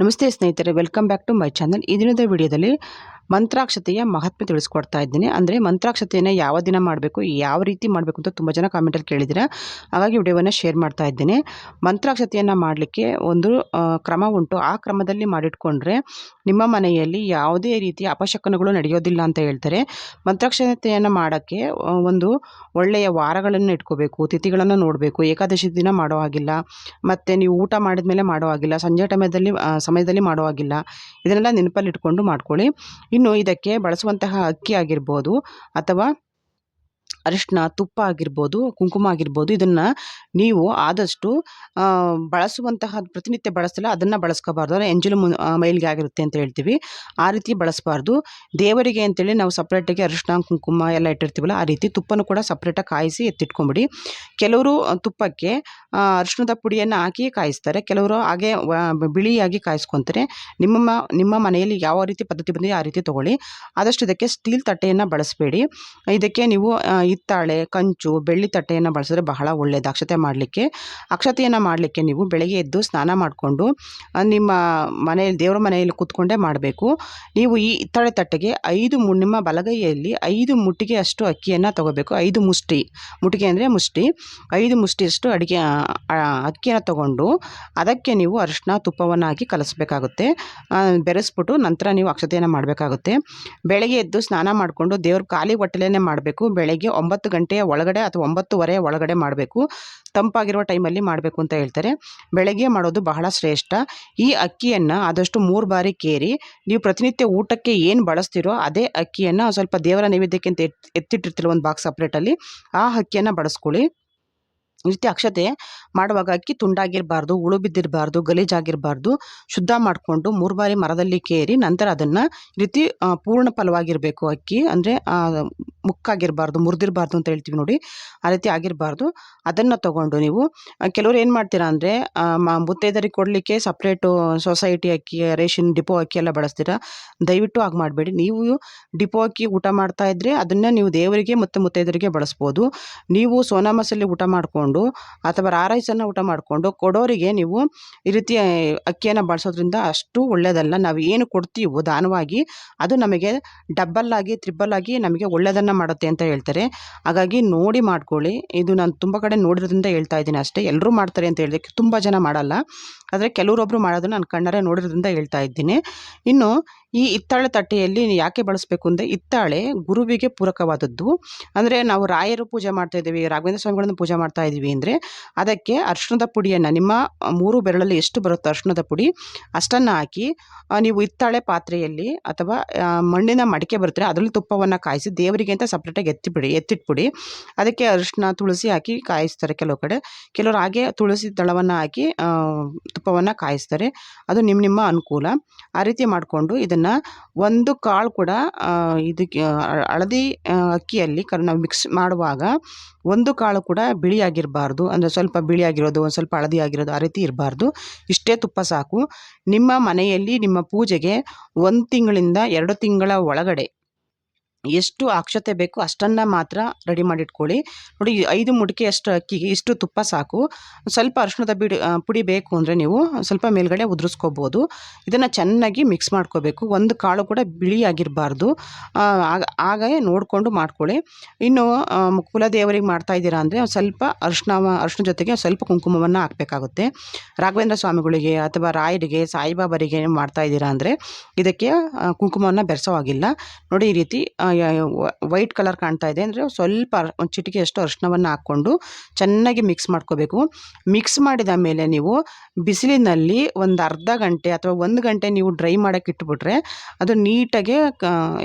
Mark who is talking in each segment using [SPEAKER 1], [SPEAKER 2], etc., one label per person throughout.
[SPEAKER 1] ನಮಸ್ತೆ ಸ್ನೇಹಿತರೆ welcome back to my channel. ಈ ದಿನದ ವಿಡಿಯೋದಲ್ಲಿ ಮಂತ್ರಾಕ್ಷತೆಯ ಮಹತ್ವ ತಿಳಿಸ್ಕೊಡ್ತಾ ಇದ್ದೀನಿ. ಅಂದರೆ ಮಂತ್ರಾಕ್ಷತೆಯನ್ನು ಯಾವ ದಿನ ಮಾಡಬೇಕು, ಯಾವ ರೀತಿ ಮಾಡಬೇಕು ಅಂತ ತುಂಬ ಜನ ಕಾಮೆಂಟಲ್ಲಿ ಕೇಳಿದ್ದೀರ ಹಾಗಾಗಿ ವಿಡಿಯೋವನ್ನು ಶೇರ್ ಮಾಡ್ತಾ ಇದ್ದೀನಿ. ಮಂತ್ರಾಕ್ಷತೆಯನ್ನು ಮಾಡಲಿಕ್ಕೆ ಒಂದು ಕ್ರಮ ಉಂಟು. ಆ ಕ್ರಮದಲ್ಲಿ ಮಾಡಿಟ್ಕೊಂಡ್ರೆ ನಿಮ್ಮ ಮನೆಯಲ್ಲಿ ಯಾವುದೇ ರೀತಿಯ ಅಪಶಕನಗಳು ನಡೆಯೋದಿಲ್ಲ ಅಂತ ಹೇಳ್ತಾರೆ. ಮಂತ್ರಾಕ್ಷತೆಯನ್ನು ಮಾಡೋಕ್ಕೆ ಒಂದು ಒಳ್ಳೆಯ ವಾರಗಳನ್ನು ಇಟ್ಕೋಬೇಕು, ತಿಥಿಗಳನ್ನು ನೋಡಬೇಕು. ಏಕಾದಶಿ ದಿನ ಮಾಡೋ ಹಾಗಿಲ್ಲ. ಮತ್ತು ನೀವು ಊಟ ಮಾಡಿದ ಮೇಲೆ ಮಾಡೋ ಹಾಗಿಲ್ಲ. ಸಂಜೆ ಟೈಮದಲ್ಲಿ ಸಮಯದಲ್ಲಿ ಮಾಡೋ ಹಾಗಿಲ್ಲ. ಇದನ್ನೆಲ್ಲ ನೆನಪಲ್ಲಿ ಇಟ್ಕೊಂಡು ಮಾಡ್ಕೊಳ್ಳಿ. ಇನ್ನು ಇದಕ್ಕೆ ಬಳಸುವಂತಹ ಅಕ್ಕಿ ಆಗಿರ್ಬೋದು ಅಥವಾ ಅರಿಶಿನ ತುಪ್ಪ ಆಗಿರ್ಬೋದು ಕುಂಕುಮ ಆಗಿರ್ಬೋದು ಇದನ್ನು ನೀವು ಆದಷ್ಟು ಬಳಸುವಂತಹ ಪ್ರತಿನಿತ್ಯ ಬಳಸಲ್ಲ ಅದನ್ನು ಬಳಸ್ಕೋಬಾರ್ದು. ಅಂದರೆ ಎಂಜಲು ಮು ಆ, ಮೈಲಿಗೆ ಆಗಿರುತ್ತೆ ಅಂತ ಹೇಳ್ತೀವಿ. ಆ ರೀತಿ ಬಳಸಬಾರ್ದು. ದೇವರಿಗೆ ಅಂತೇಳಿ ನಾವು ಸಪ್ರೇಟಾಗಿ ಅರಿಶಿನ ಕುಂಕುಮ ಎಲ್ಲ ಇಟ್ಟಿರ್ತೀವಲ್ಲ ಆ ರೀತಿ ತುಪ್ಪನೂ ಕೂಡ ಸಪ್ರೇಟಾಗಿ ಕಾಯಿಸಿ ಎತ್ತಿಟ್ಕೊಂಬಿಡಿ. ಕೆಲವರು ತುಪ್ಪಕ್ಕೆ ಅರಿಶಿನದ ಪುಡಿಯನ್ನು ಹಾಕಿ ಕಾಯಿಸ್ತಾರೆ. ಕೆಲವರು ಹಾಗೆ ಬಿಳಿಯಾಗಿ ಕಾಯಿಸ್ಕೊತಾರೆ. ನಿಮ್ಮ ನಿಮ್ಮ ಮನೆಯಲ್ಲಿ ಯಾವ ರೀತಿ ಪದ್ಧತಿ ಬಂದಿದೆ ಆ ರೀತಿ ತೊಗೊಳ್ಳಿ. ಆದಷ್ಟು ಇದಕ್ಕೆ ಸ್ಟೀಲ್ ತಟ್ಟೆಯನ್ನು ಬಳಸಬೇಡಿ. ಇದಕ್ಕೆ ನೀವು ಹಿತ್ತಾಳೆ, ಕಂಚು, ಬೆಳ್ಳಿ ತಟ್ಟೆಯನ್ನು ಬಳಸಿದ್ರೆ ಬಹಳ ಒಳ್ಳೆಯದು ಅಕ್ಷತೆ ಮಾಡಲಿಕ್ಕೆ. ಅಕ್ಷತೆಯನ್ನು ಮಾಡಲಿಕ್ಕೆ ನೀವು ಬೆಳಗ್ಗೆ ಎದ್ದು ಸ್ನಾನ ಮಾಡಿಕೊಂಡು ನಿಮ್ಮ ಮನೆಯಲ್ಲಿ, ದೇವರ ಮನೆಯಲ್ಲಿ ಕೂತ್ಕೊಂಡೇ ಮಾಡಬೇಕು. ನೀವು ಈ ಹಿತ್ತಾಳೆ ತಟ್ಟೆಗೆ ಐದು ಮು, ನಿಮ್ಮ ಬಲಗೈಯಲ್ಲಿ ಐದು ಮುಟ್ಟಿಗೆ ಅಷ್ಟು ಅಕ್ಕಿಯನ್ನು ತಗೋಬೇಕು. ಐದು ಮುಷ್ಟಿ. ಮುಟ್ಟಿಗೆ ಅಂದರೆ ಮುಷ್ಟಿ. ಐದು ಮುಷ್ಟಿಯಷ್ಟು ಅಡಿಗೆ ಅಕ್ಕಿಯನ್ನು ತಗೊಂಡು ಅದಕ್ಕೆ ನೀವು ಅರಿಶಿನ ತುಪ್ಪವನ್ನು ಹಾಕಿ ಕಲಿಸ್ಬೇಕಾಗುತ್ತೆ. ಬೆರೆಸ್ಬಿಟ್ಟು ನಂತರ ನೀವು ಅಕ್ಷತೆಯನ್ನು ಮಾಡಬೇಕಾಗುತ್ತೆ. ಬೆಳಗ್ಗೆ ಎದ್ದು ಸ್ನಾನ ಮಾಡಿಕೊಂಡು ದೇವ್ರ ಖಾಲಿ ಹೊಟ್ಟೆಲೇ ಮಾಡಬೇಕು. ಬೆಳಗ್ಗೆ ಒಂಬತ್ತು ಗಂಟೆಯ ಒಳಗಡೆ ಅಥವಾ ಒಂಬತ್ತುವರೆಯ ಒಳಗಡೆ ಮಾಡಬೇಕು. ತಂಪಾಗಿರುವ ಟೈಮಲ್ಲಿ ಮಾಡಬೇಕು ಅಂತ ಹೇಳ್ತಾರೆ. ಬೆಳಗ್ಗೆ ಮಾಡೋದು ಬಹಳ ಶ್ರೇಷ್ಠ. ಈ ಅಕ್ಕಿಯನ್ನು ಆದಷ್ಟು ಮೂರು ಬಾರಿ ಕೇರಿ. ನೀವು ಪ್ರತಿನಿತ್ಯ ಊಟಕ್ಕೆ ಏನು ಬಳಸ್ತೀರೋ ಅದೇ ಅಕ್ಕಿಯನ್ನು ಸ್ವಲ್ಪ ದೇವರ ನೈವೇದ್ಯಕ್ಕೆ ಅಂತ ಎತ್ತಿಟ್ಟಿರ್ತಿರೋ ಒಂದು ಬಾಕ್ಸ್ ಸಪ್ರೇಟಲ್ಲಿ ಆ ಅಕ್ಕಿಯನ್ನು ಬಳಸ್ಕೊಳ್ಳಿ. ನಿತ್ಯ ಅಕ್ಷತೆ ಮಾಡುವಾಗ ಅಕ್ಕಿ ತುಂಡಾಗಿರಬಾರ್ದು ಉಳು ಬಿದ್ದಿರಬಾರ್ದು ಗಲೀಜಾಗಿರಬಾರ್ದು, ಶುದ್ಧ ಮಾಡಿಕೊಂಡು ಮೂರು ಬಾರಿ ಮರದಲ್ಲಿ ಕೇರಿ, ನಂತರ ಅದನ್ನು ರೀತಿ ಪೂರ್ಣ ಫಲವಾಗಿರಬೇಕು ಅಕ್ಕಿ. ಅಂದರೆ ಮುಕ್ಕಾಗಿರಬಾರ್ದು, ಮುರಿದಿರಬಾರ್ದು ಅಂತ ಹೇಳ್ತೀವಿ ನೋಡಿ. ಆ ರೀತಿ ಆಗಿರಬಾರ್ದು. ಅದನ್ನು ತಗೊಂಡು ನೀವು ಕೆಲವರು ಏನು ಮಾಡ್ತೀರಾ ಅಂದರೆ ಮುತ್ತೈದರಿಗೆ ಕೊಡಲಿಕ್ಕೆ ಸಪ್ರೇಟು ಸೊಸೈಟಿ ಅಕ್ಕಿ ರೇಷನ್ ಡಿಪೋ ಅಕ್ಕಿ ಎಲ್ಲ ಬಳಸ್ತೀರಾ? ದಯವಿಟ್ಟು ಹಾಗೆ ಮಾಡಬೇಡಿ. ನೀವು ಡಿಪೋ ಅಕ್ಕಿ ಊಟ ಮಾಡ್ತಾ ಇದ್ದರೆ ಅದನ್ನು ನೀವು ದೇವರಿಗೆ ಮತ್ತು ಮುತ್ತೈದರಿಗೆ ಬಳಸ್ಬೋದು. ನೀವು ಸೋನಾ ಮಸಾಲೆ ಊಟ ಮಾಡಿಕೊಂಡು ಅಥವಾ ರಾ ರೈಸನ್ನು ಊಟ ಮಾಡಿಕೊಂಡು ಕೊಡೋರಿಗೆ ನೀವು ಈ ರೀತಿ ಅಕ್ಕಿಯನ್ನು ಬಳಸೋದ್ರಿಂದ ಅಷ್ಟು ಒಳ್ಳೆಯದಲ್ಲ ನಾವು ಏನು ಕೊಡ್ತೀವೋ ದಾನವಾಗಿ ಅದು ನಮಗೆ ಡಬ್ಬಲ್ ಆಗಿ ತ್ರಿಬಲ್ ಆಗಿ ನಮಗೆ ಒಳ್ಳೆಯದನ್ನು ಮಾಡುತ್ತೆ ಅಂತ ಹೇಳ್ತಾರೆ. ಹಾಗಾಗಿ ನೋಡಿ ಮಾಡ್ಕೊಳ್ಳಿ. ಇದು ನಾನು ತುಂಬ ಕಡೆ ನೋಡಿರೋದ್ರಿಂದ ಹೇಳ್ತಾ ಇದ್ದೀನಿ ಅಷ್ಟೇ. ಎಲ್ಲರೂ ಮಾಡ್ತಾರೆ ಅಂತ ಹೇಳಿದಕ್ಕೆ ತುಂಬ ಜನ ಮಾಡಲ್ಲ. ಆದರೆ ಕೆಲವರೊಬ್ಬರು ಮಾಡೋದನ್ನು ನಾನು ಕಣ್ಣಾರೆ ನೋಡಿರೋದ್ರಿಂದ ಹೇಳ್ತಾ ಇದ್ದೀನಿ. ಇನ್ನು ಈ ಹಿತ್ತಾಳೆ ತಟ್ಟೆಯಲ್ಲಿ ಯಾಕೆ ಬಳಸಬೇಕು ಅಂದರೆ ಹಿತ್ತಾಳೆ ಗುರುವಿಗೆ ಪೂರಕವಾದದ್ದು. ಅಂದರೆ ನಾವು ರಾಯರು ಪೂಜೆ ಮಾಡ್ತಾ ಇದ್ದೀವಿ, ರಾಘವೇಂದ್ರ ಸ್ವಾಮಿಗಳನ್ನು ಪೂಜೆ ಮಾಡ್ತಾ ಇದ್ದೀವಿ ಅಂದರೆ ಅದಕ್ಕೆ ಅರಿಶಿಣದ ಪುಡಿಯನ್ನು, ನಿಮ್ಮ ಮೂರು ಬೆರಳಲ್ಲಿ ಎಷ್ಟು ಬರುತ್ತೋ ಅರಿಶಿಣದ ಪುಡಿ ಅಷ್ಟನ್ನು ಹಾಕಿ ನೀವು ಹಿತ್ತಾಳೆ ಪಾತ್ರೆಯಲ್ಲಿ ಅಥವಾ ಮಣ್ಣಿನ ಮಡಿಕೆ ಬರುತ್ತೆ ಅದರಲ್ಲಿ ತುಪ್ಪವನ್ನು ಕಾಯಿಸಿ ದೇವರಿಗೆ ಅಂತ ಸಪ್ರೇಟಾಗಿ ಎತ್ತಿಬಿಡಿ, ಎತ್ತಿಟ್ಬಿಡಿ. ಅದಕ್ಕೆ ಅರಿಶಿನ ತುಳಸಿ ಹಾಕಿ ಕಾಯಿಸ್ತಾರೆ ಕೆಲವು ಕಡೆ. ಕೆಲವರು ಹಾಗೆ ತುಳಸಿ ದಳವನ್ನು ಹಾಕಿ ತುಪ್ಪವನ್ನು ಕಾಯಿಸ್ತಾರೆ. ಅದು ನಿಮ್ಮ ನಿಮ್ಮ ಅನುಕೂಲ. ಆ ರೀತಿ ಮಾಡಿಕೊಂಡು ಇದನ್ನು ಒಂದು ಕಾಳು ಕೂಡ ಇದಕ್ಕೆ ಹಳದಿ ಅಕ್ಕಿಯಲ್ಲಿ ಕರ್ ನಾವು ಮಿಕ್ಸ್ ಮಾಡುವಾಗ ಒಂದು ಕಾಳು ಕೂಡ ಬಿಳಿಯಾಗಿರಬಾರ್ದು. ಅಂದರೆ ಸ್ವಲ್ಪ ಬಿಳಿಯಾಗಿರೋದು, ಒಂದು ಸ್ವಲ್ಪ ಹಳದಿ ಆಗಿರೋದು ಆ ರೀತಿ ಇರಬಾರ್ದು. ಇಷ್ಟೇ ತುಪ್ಪ ಸಾಕು. ನಿಮ್ಮ ಮನೆಯಲ್ಲಿ ನಿಮ್ಮ ಪೂಜೆಗೆ ಒಂದು ತಿಂಗಳಿಂದ ಎರಡು ತಿಂಗಳ ಒಳಗಡೆ ಎಷ್ಟು ಅಕ್ಷತೆ ಬೇಕು ಅಷ್ಟನ್ನು ಮಾತ್ರ ರೆಡಿ ಮಾಡಿಟ್ಕೊಳ್ಳಿ. ನೋಡಿ ಐದು ಮುಡಿಕೆ ಅಷ್ಟು ಅಕ್ಕಿಗೆ ಇಷ್ಟು ತುಪ್ಪ ಸಾಕು. ಸ್ವಲ್ಪ ಅರಿಶಿಣದ ಬಿಡಿ ಪುಡಿ ಬೇಕು ಅಂದರೆ ನೀವು ಸ್ವಲ್ಪ ಮೇಲ್ಗಡೆ ಉದುರಿಸ್ಕೋಬೋದು. ಇದನ್ನು ಚೆನ್ನಾಗಿ ಮಿಕ್ಸ್ ಮಾಡ್ಕೋಬೇಕು. ಒಂದು ಕಾಳು ಕೂಡ ಬಿಳಿಯಾಗಿರಬಾರ್ದು ಆಗ ನೋಡಿಕೊಂಡು ಮಾಡ್ಕೊಳ್ಳಿ. ಇನ್ನು ಕುಲದೇವರಿಗೆ ಮಾಡ್ತಾ ಇದ್ದೀರಾ ಅಂದರೆ ಸ್ವಲ್ಪ ಅರಿಶಿಣ ಅರಿಶಿನ ಜೊತೆಗೆ ಸ್ವಲ್ಪ ಕುಂಕುಮವನ್ನು ಹಾಕಬೇಕಾಗುತ್ತೆ. ರಾಘವೇಂದ್ರ ಸ್ವಾಮಿಗಳಿಗೆ ಅಥವಾ ರಾಯರಿಗೆ, ಸಾಯಿಬಾಬರಿಗೆ ಮಾಡ್ತಾ ಇದ್ದೀರಾ ಅಂದರೆ ಇದಕ್ಕೆ ಕುಂಕುಮವನ್ನು ಬೆರೆಸೋ ಹಾಗಿಲ್ಲ ನೋಡಿ, ಈ ರೀತಿ ವೈಟ್ ಕಲರ್ ಕಾಣ್ತಾ ಇದೆ ಅಂದರೆ ಸ್ವಲ್ಪ ಒಂದು ಚಿಟಿಕೆಯಷ್ಟು ಅರಿಶಿಣವನ್ನು ಹಾಕ್ಕೊಂಡು ಚೆನ್ನಾಗಿ ಮಿಕ್ಸ್ ಮಾಡ್ಕೋಬೇಕು. ಮಿಕ್ಸ್ ಮಾಡಿದ ಮೇಲೆ ನೀವು ಬಿಸಿಲಿನಲ್ಲಿ ಒಂದು ಅರ್ಧ ಗಂಟೆ ಅಥವಾ ಒಂದು ಗಂಟೆ ನೀವು ಡ್ರೈ ಮಾಡೋಕ್ಕೆ ಇಟ್ಬಿಟ್ರೆ ಅದು ನೀಟಾಗಿ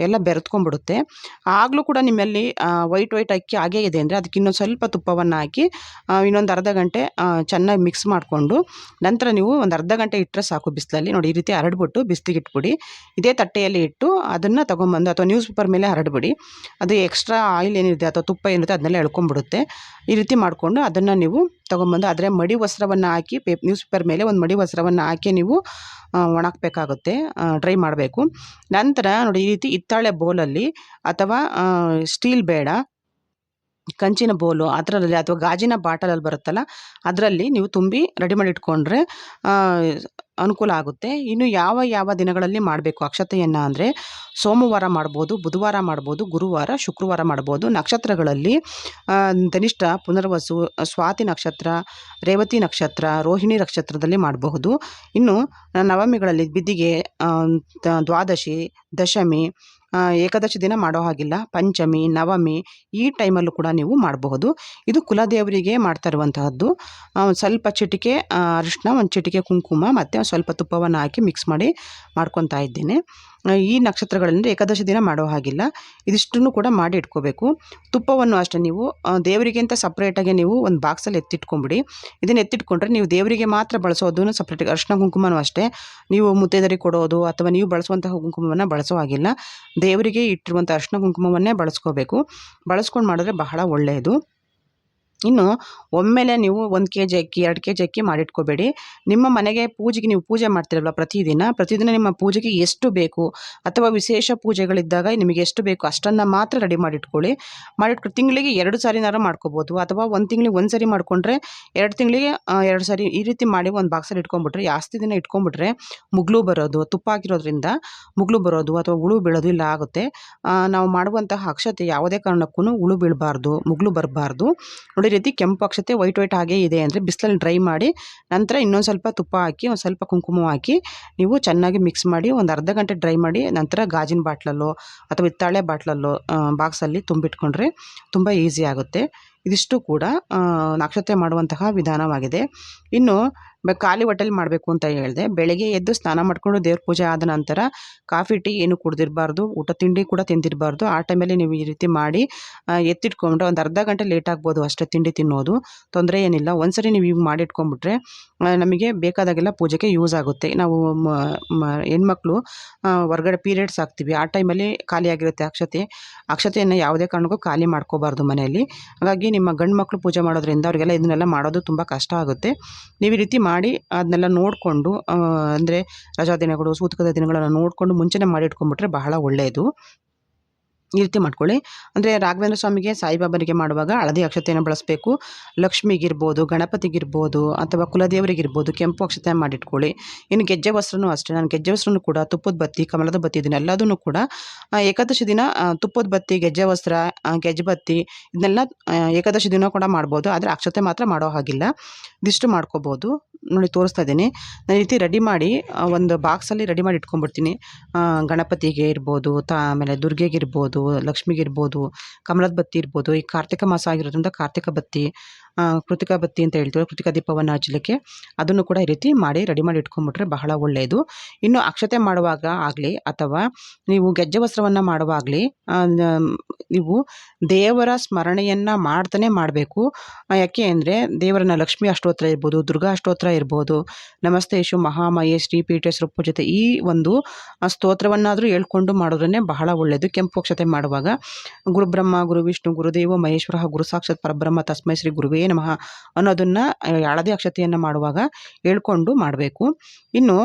[SPEAKER 1] ಎಲ್ಲ ಬೆರೆತ್ಕೊಂಡ್ಬಿಡುತ್ತೆ ಆಗಲೂ ಕೂಡ ನಿಮ್ಮಲ್ಲಿ ವೈಟ್ ವೈಟ್ ಅಕ್ಕಿ ಹಾಗೇ ಇದೆ ಅಂದರೆ ಅದಕ್ಕೆ ಇನ್ನೊಂದು ಸ್ವಲ್ಪ ತುಪ್ಪವನ್ನು ಹಾಕಿ ಇನ್ನೊಂದು ಅರ್ಧ ಗಂಟೆ ಚೆನ್ನಾಗಿ ಮಿಕ್ಸ್ ಮಾಡಿಕೊಂಡು ನಂತರ ನೀವು ಒಂದು ಅರ್ಧ ಗಂಟೆ ಇಟ್ಟರೆ ಸಾಕು ಬಿಸಿಲಲ್ಲಿ. ನೋಡಿ ಈ ರೀತಿ ಹರಡ್ಬಿಟ್ಟು ಬಿಸಿಲಿಗೆ ಇಟ್ಬಿಡಿ. ಇದೇ ತಟ್ಟೆಯಲ್ಲಿ ಇಟ್ಟು ಅದನ್ನು ತೊಗೊಂಬಂದು ಅಥವಾ ನ್ಯೂಸ್ ಪೇಪರ್ ಮೇಲೆ ಹರಡ್ಬಿಡಿ. ಅದು ಎಕ್ಸ್ಟ್ರಾ ಆಯಿಲ್ ಏನಿದೆ ಅಥವಾ ತುಪ್ಪ ಏನಿರುತ್ತೆ ಅದನ್ನೆಲ್ಲ ಎಳ್ಕೊಂಬಿಡುತ್ತೆ. ಈ ರೀತಿ ಮಾಡಿಕೊಂಡು ಅದನ್ನು ನೀವು ತೊಗೊಂಬಂದು ಅದರ ಮಡಿ ವಸ್ತ್ರವನ್ನು ಹಾಕಿ ಪೇಪ್ ನ್ಯೂಸ್ ಪೇಪರ್ ಮೇಲೆ ಒಂದು ಮಡಿ ವಸ್ತ್ರವನ್ನು ಹಾಕಿ ನೀವು ಒಣಗಬೇಕಾಗುತ್ತೆ. ಒಣಾಕಬೇಕಾಗುತ್ತೆ ಡ್ರೈ ಮಾಡಬೇಕು. ನಂತರ ನೋಡಿ ಈ ರೀತಿ ಹಿತ್ತಾಳೆ ಬೋಲಲ್ಲಿ ಅಥವಾ ಸ್ಟೀಲ್ ಬೇಡ. ಕಂಚಿನ ಬೋಲು ಅದರಲ್ಲಿ ಅಥವಾ ಗಾಜಿನ ಬಾಟಲಲ್ಲಿ ಬರುತ್ತಲ್ಲ, ಅದರಲ್ಲಿ ನೀವು ತುಂಬಿ ರೆಡಿ ಮಾಡಿ ಇಟ್ಕೊಂಡ್ರೆ ಅನುಕೂಲ ಆಗುತ್ತೆ. ಇನ್ನು ಯಾವ ಯಾವ ದಿನಗಳಲ್ಲಿ ಮಾಡಬೇಕು ಅಕ್ಷತೆಯನ್ನು ಅಂದರೆ ಸೋಮವಾರ ಮಾಡ್ಬೋದು, ಬುಧವಾರ ಮಾಡ್ಬೋದು, ಗುರುವಾರ, ಶುಕ್ರವಾರ ಮಾಡ್ಬೋದು. ನಕ್ಷತ್ರಗಳಲ್ಲಿ ಧನಿಷ್ಠ, ಪುನರ್ವಸು, ಸ್ವಾತಿ ನಕ್ಷತ್ರ, ರೇವತಿ ನಕ್ಷತ್ರ, ರೋಹಿಣಿ ನಕ್ಷತ್ರದಲ್ಲಿ ಮಾಡಬಹುದು. ಇನ್ನು ನವಮಿಗಳಲ್ಲಿ ಬಿದ್ದಿಗೆ ದ್ವಾದಶಿ, ದಶಮಿ ಏಕಾದಶಿ ದಿನ ಮಾಡೋ ಹಾಗಿಲ್ಲ. ಪಂಚಮಿ, ನವಮಿ ಈ ಟೈಮಲ್ಲೂ ಕೂಡ ನೀವು ಮಾಡಬಹುದು. ಇದು ಕುಲದೇವರಿಗೆ ಮಾಡ್ತಾ ಇರುವಂತಹದ್ದು. ಸ್ವಲ್ಪ ಚಿಟಿಕೆ ಅರಿಶಿನ ಒಂದು ಚಿಟಿಕೆ ಕುಂಕುಮ ಮತ್ತು ಸ್ವಲ್ಪ ತುಪ್ಪವನ್ನು ಹಾಕಿ ಮಿಕ್ಸ್ ಮಾಡಿ ಮಾಡ್ಕೊತಾ ಇದ್ದೇನೆ. ಈ ನಕ್ಷತ್ರಗಳನ್ನು ಏಕಾದಶಿ ದಿನ ಮಾಡೋ ಹಾಗಿಲ್ಲ. ಇದಿಷ್ಟನ್ನು ಕೂಡ ಮಾಡಿ ಇಟ್ಕೋಬೇಕು. ತುಪ್ಪವನ್ನು ಅಷ್ಟೇ ನೀವು ದೇವರಿಗಿಂತ ದೇವರಿಗೆ ಅಂತ ಸಪ್ರೇಟಾಗಿ ನೀವು ಒಂದು ಬಾಕ್ಸಲ್ಲಿ ಎತ್ತಿಟ್ಕೊಂಬಿಡಿ. ಇದನ್ನು ಎತ್ತಿಟ್ಕೊಂಡ್ರೆ ನೀವು ದೇವರಿಗೆ ಮಾತ್ರ ಬಳಸೋದು ಸಪ್ರೇಟಾಗಿ ಅರಿಶಿನ ಕುಂಕುಮನೂ ಅಷ್ಟೇ. ನೀವು ಮುತ್ತೈದರಿ ಕೊಡೋದು ಅಥವಾ ನೀವು ಬಳಸುವಂತಹ ಕುಂಕುಮವನ್ನು ಬಳಸೋ ಹಾಗಿಲ್ಲ ದೇವರಿಗೆ ಇಟ್ಟಿರುವಂಥ ಅರಿಶಿನ ಕುಂಕುಮವನ್ನೇ ಬಳಸ್ಕೋಬೇಕು. ಬಳಸ್ಕೊಂಡು ಮಾಡಿದ್ರೆ ಬಹಳ ಒಳ್ಳೆಯದು ಇನ್ನು ಒಮ್ಮೆಲೆ ನೀವು ಒಂದು ಕೆ ಜಿ ಅಕ್ಕಿ, ಎರಡು ಕೆ ಜಿ ಅಕ್ಕಿ ಮಾಡಿಟ್ಕೋಬೇಡಿ. ನಿಮ್ಮ ಮನೆಗೆ ಪೂಜೆಗೆ ನೀವು ಪೂಜೆ ಮಾಡ್ತೀರಲ್ವ ಪ್ರತಿದಿನ ಪ್ರತಿದಿನ ನಿಮ್ಮ ಪೂಜೆಗೆ ಎಷ್ಟು ಬೇಕು ಅಥವಾ ವಿಶೇಷ ಪೂಜೆಗಳಿದ್ದಾಗ ನಿಮಗೆ ಎಷ್ಟು ಬೇಕು ಅಷ್ಟನ್ನು ಮಾತ್ರ ರೆಡಿ ಮಾಡಿಟ್ಕೊಳ್ಳಿ. ಮಾಡಿಟ್ಕೊ, ತಿಂಗಳಿಗೆ ಎರಡು ಸಾರಿನಾರು ಮಾಡ್ಕೋಬೋದು ಅಥವಾ ಒಂದು ತಿಂಗಳಿಗೆ ಒಂದು ಸಾರಿ ಮಾಡಿಕೊಂಡ್ರೆ ಎರಡು ತಿಂಗಳಿಗೆ ಎರಡು ಸಾರಿ ಈ ರೀತಿ ಮಾಡಿ ಒಂದು ಬಾಕ್ಸಲ್ಲಿ ಇಟ್ಕೊಂಬಿಟ್ರೆ ಜಾಸ್ತಿ ದಿನ ಇಟ್ಕೊಂಬಿಟ್ರೆ ಮುಗ್ಲು ಬರೋದು, ತುಪ್ಪ ಹಾಕಿರೋದ್ರಿಂದ ಮುಗ್ಲು ಬರೋದು ಅಥವಾ ಹುಳು ಬೀಳೋದು ಇಲ್ಲ ಆಗುತ್ತೆ. ನಾವು ಮಾಡುವಂತಹ ಅಕ್ಷತೆ ಯಾವುದೇ ಕಾರಣಕ್ಕೂ ಹುಳು ಬೀಳಬಾರ್ದು, ಮುಗ್ಲು ಬರಬಾರ್ದು. ಈ ರೀತಿ ಕೆಂಪು ಅಕ್ಷತೆ ವೈಟ್ ವೈಟ್ ಹಾಗೇ ಇದೆ ಅಂದರೆ ಬಿಸಿಲಲ್ಲಿ ಡ್ರೈ ಮಾಡಿ ನಂತರ ಇನ್ನೊಂದು ಸ್ವಲ್ಪ ತುಪ್ಪ ಹಾಕಿ, ಒಂದು ಸ್ವಲ್ಪ ಕುಂಕುಮ ಹಾಕಿ ನೀವು ಚೆನ್ನಾಗಿ ಮಿಕ್ಸ್ ಮಾಡಿ ಒಂದು ಅರ್ಧ ಗಂಟೆ ಡ್ರೈ ಮಾಡಿ ನಂತರ ಗಾಜಿನ ಬಾಟ್ಲಲ್ಲೋ ಅಥವಾ ಹಿತ್ತಾಳೆ ಬಾಟ್ಲಲ್ಲೋ ಬಾಕ್ಸಲ್ಲಿ ತುಂಬಿಟ್ಕೊಂಡ್ರೆ ತುಂಬ ಈಸಿ ಆಗುತ್ತೆ. ಇದಿಷ್ಟು ಕೂಡ ನಕ್ಷತೆ ಮಾಡುವಂತಹ ವಿಧಾನವಾಗಿದೆ. ಇನ್ನು ಖಾಲಿ ಹೊಟ್ಟೆಲಿ ಮಾಡಬೇಕು ಅಂತ ಹೇಳಿದೆ. ಬೆಳಗ್ಗೆ ಎದ್ದು ಸ್ನಾನ ಮಾಡಿಕೊಂಡು ದೇವ್ರ ಪೂಜೆ ಆದ ನಂತರ ಕಾಫಿ, ಟೀ ಏನು ಕುಡ್ದಿರಬಾರ್ದು. ಊಟ, ತಿಂಡಿ ಕೂಡ ತಿಂದಿರಬಾರ್ದು. ಆ ಟೈಮಲ್ಲಿ ನೀವು ಈ ರೀತಿ ಮಾಡಿ ಎತ್ತಿಟ್ಕೊಂಡು ಒಂದು ಅರ್ಧ ಗಂಟೆ ಲೇಟ್ ಆಗ್ಬೋದು ಅಷ್ಟೇ ತಿಂಡಿ ತಿನ್ನೋದು. ತೊಂದರೆ ಏನಿಲ್ಲ. ಒಂದ್ಸರಿ ನೀವು ಈಗ ಮಾಡಿಟ್ಕೊಂಡ್ಬಿಟ್ರೆ ನಮಗೆ ಬೇಕಾದಾಗೆಲ್ಲ ಪೂಜೆಗೆ ಯೂಸ್ ಆಗುತ್ತೆ. ನಾವು ಹೆಣ್ಮಕ್ಳು ಹೊರ್ಗಡೆ ಪೀರಿಯಡ್ಸ್ ಆಗ್ತೀವಿ. ಆ ಟೈಮಲ್ಲಿ ಖಾಲಿಯಾಗಿರುತ್ತೆ ಅಕ್ಷತೆ. ಅಕ್ಷತೆಯನ್ನು ಯಾವುದೇ ಕಾರಣಕ್ಕೂ ಖಾಲಿ ಮಾಡ್ಕೋಬಾರ್ದು ಮನೆಯಲ್ಲಿ. ಹಾಗಾಗಿ ನಿಮ್ಮ ಗಂಡು ಮಕ್ಕಳು ಪೂಜೆ ಮಾಡೋದ್ರಿಂದ ಅವರಿಗೆಲ್ಲ ಇದನ್ನೆಲ್ಲ ಮಾಡೋದು ತುಂಬ ಕಷ್ಟ ಆಗುತ್ತೆ. ನೀವು ಈ ರೀತಿ ಮಾಡಿ ಅದನ್ನೆಲ್ಲ ನೋಡಿಕೊಂಡು ಅಂದರೆ ರಜಾ ದಿನಗಳು, ಸೂತಕದ ದಿನಗಳನ್ನು ನೋಡಿಕೊಂಡು ಮುಂಚೆನೇ ಮಾಡಿಟ್ಕೊಂಡ್ಬಿಟ್ರೆ ಬಹಳ ಒಳ್ಳೆಯದು ಈ ರೀತಿ ಮಾಡ್ಕೊಳ್ಳಿ. ಅಂದರೆ ರಾಘವೇಂದ್ರ ಸ್ವಾಮಿಗೆ ಸಾಯಿಬಾಬನಿಗೆ ಮಾಡುವಾಗ ಹಳದಿ ಅಕ್ಷತೆಯನ್ನು ಬಳಸಬೇಕು. ಲಕ್ಷ್ಮಿಗಿರ್ಬೋದು, ಗಣಪತಿಗಿರ್ಬೋದು, ಅಥವಾ ಕುಲದೇವರಿಗಿರ್ಬೋದು ಕೆಂಪು ಅಕ್ಷತೆ ಮಾಡಿಟ್ಕೊಳ್ಳಿ. ಇನ್ನು ಗೆಜ್ಜೆ ವಸ್ತ್ರನೂ ಅಷ್ಟೇ. ನಾನು ಗೆಜ್ಜೆ ವಸ್ತ್ರನೂ ಕೂಡ, ತುಪ್ಪದ ಬತ್ತಿ, ಕಮಲದ ಬತ್ತಿ ಇದನ್ನೆಲ್ಲದನ್ನು ಕೂಡ ಏಕಾದಶಿ ದಿನ ತುಪ್ಪದ ಬತ್ತಿ, ಗೆಜ್ಜೆ ವಸ್ತ್ರ ಗೆಜ್ಜೆ ಬತ್ತಿ ಇದನ್ನೆಲ್ಲ ಏಕಾದಶಿ ದಿನ ಕೂಡ ಮಾಡ್ಬೋದು. ಆದರೆ ಅಕ್ಷತೆ ಮಾತ್ರ ಮಾಡೋ ಹಾಗಿಲ್ಲ. ಇದಿಷ್ಟು ಮಾಡ್ಕೋಬೋದು. ನೋಡಿ ತೋರಿಸ್ತಾ ಇದ್ದೀನಿ. ನಾನು ರೀತಿ ರೆಡಿ ಮಾಡಿ ಒಂದು ಬಾಕ್ಸಲ್ಲಿ ರೆಡಿ ಮಾಡಿ ಇಟ್ಕೊಂಡ್ಬಿಡ್ತೀನಿ. ಗಣಪತಿಗೆ ಇರ್ಬೋದು, ತಾ, ಆಮೇಲೆ ದುರ್ಗೆಗಿರ್ಬೋದು ಲಕ್ಷ್ಮಿಗಿರ್ಬೋದು ಕಮಲದ ಬತ್ತಿ ಇರ್ಬೋದು, ಈ ಕಾರ್ತಿಕ ಮಾಸ ಆಗಿರೋದ್ರಿಂದ ಕಾರ್ತಿಕ ಬತ್ತಿ ಕೃತಿಕಾ ಬತ್ತಿ ಅಂತ ಹೇಳ್ತೀವಿ ಕೃತಿಕಾ ದೀಪವನ್ನು ಹಚ್ಚಲಿಕ್ಕೆ ಅದನ್ನು ಕೂಡ ಈ ರೀತಿ ಮಾಡಿ ರೆಡಿ ಮಾಡಿ ಇಟ್ಕೊಂಡ್ಬಿಟ್ರೆ ಬಹಳ ಒಳ್ಳೆಯದು. ಇನ್ನು ಅಕ್ಷತೆ ಮಾಡುವಾಗ ಆಗಲಿ ಅಥವಾ ನೀವು ಗೆಜ್ಜೆ ವಸ್ತ್ರವನ್ನು ಮಾಡುವಾಗಲಿ ನೀವು ದೇವರ ಸ್ಮರಣೆಯನ್ನು ಮಾಡ್ತಾನೆ ಮಾಡಬೇಕು. ಯಾಕೆ ಅಂದರೆ ದೇವರನ್ನ ಲಕ್ಷ್ಮಿ ಅಷ್ಟೋತ್ರ ಇರ್ಬೋದು, ದುರ್ಗಾ ಅಷ್ಟೋತ್ರ ಇರ್ಬೋದು, ನಮಸ್ತೆ ಯಶು ಮಹಾಮಯೇ ಸ್ವರೂಪ ಜೊತೆ ಈ ಒಂದು ಸ್ತೋತ್ರವನ್ನಾದರೂ ಹೇಳ್ಕೊಂಡು ಮಾಡೋದ್ರೇ ಬಹಳ ಒಳ್ಳೆಯದು. ಕೆಂಪು ಅಕ್ಷತೆ ಮಾಡುವಾಗ ಗುರುಬ್ರಹ್ಮ ಗುರು ವಿಷ್ಣು ಗುರುದೇವ, ಮಹೇಶ್ವರ ಗುರು ಸಾಕ್ಷಾತ್ ಪರಬ್ರಹ್ಮ ತಸ್ಮೈ ಶ್ರೀ ಗುರುವೇ ನಮಃ ಅನ್ನೋದನ್ನು ಹಳದಿ ಅಕ್ಷತೆಯನ್ನು ಮಾಡುವಾಗ ಹೇಳ್ಕೊಂಡು ಮಾಡಬೇಕು. ಇನ್ನು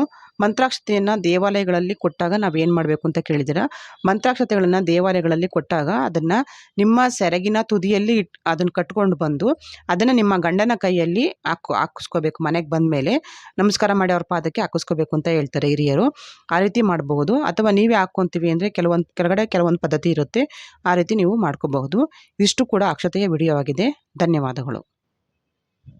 [SPEAKER 1] ಮಂತ್ರಾಕ್ಷತೆಯನ್ನು ದೇವಾಲಯಗಳಲ್ಲಿ ಕೊಟ್ಟಾಗ ನಾವು ಏನು ಮಾಡಬೇಕು ಅಂತ ಕೇಳಿದ್ದೀರ? ಮಂತ್ರಾಕ್ಷತೆಗಳನ್ನು ದೇವಾಲಯಗಳಲ್ಲಿ ಕೊಟ್ಟಾಗ ಅದನ್ನು ನಿಮ್ಮ ಸೆರಗಿನ ತುದಿಯಲ್ಲಿ ಇಟ್, ಅದನ್ನು ಕಟ್ಕೊಂಡು ಬಂದು ಅದನ್ನು ನಿಮ್ಮ ಗಂಡನ ಕೈಯಲ್ಲಿ ಹಾಕು, ಹಾಕಿಸ್ಕೋಬೇಕು ಮನೆಗೆ ಬಂದ ಮೇಲೆ ನಮಸ್ಕಾರ ಮಾಡಿ ಅವ್ರ ಪಾದಕ್ಕೆ ಹಾಕಿಸ್ಕೋಬೇಕು ಅಂತ ಹೇಳ್ತಾರೆ ಹಿರಿಯರು. ಆ ರೀತಿ ಮಾಡಬಹುದು ಅಥವಾ ನೀವೇ ಹಾಕ್ಕೊತೀವಿ ಅಂದರೆ ಕೆಲವೊಂದು, ಕೆಳಗಡೆ ಕೆಲವೊಂದು ಪದ್ಧತಿ ಇರುತ್ತೆ. ಆ ರೀತಿ ನೀವು ಮಾಡ್ಕೋಬಹುದು. ಇಷ್ಟು ಕೂಡ ಅಕ್ಷತೆಯ ವಿಡಿಯೋ ಆಗಿದೆ ಧನ್ಯವಾದಗಳು.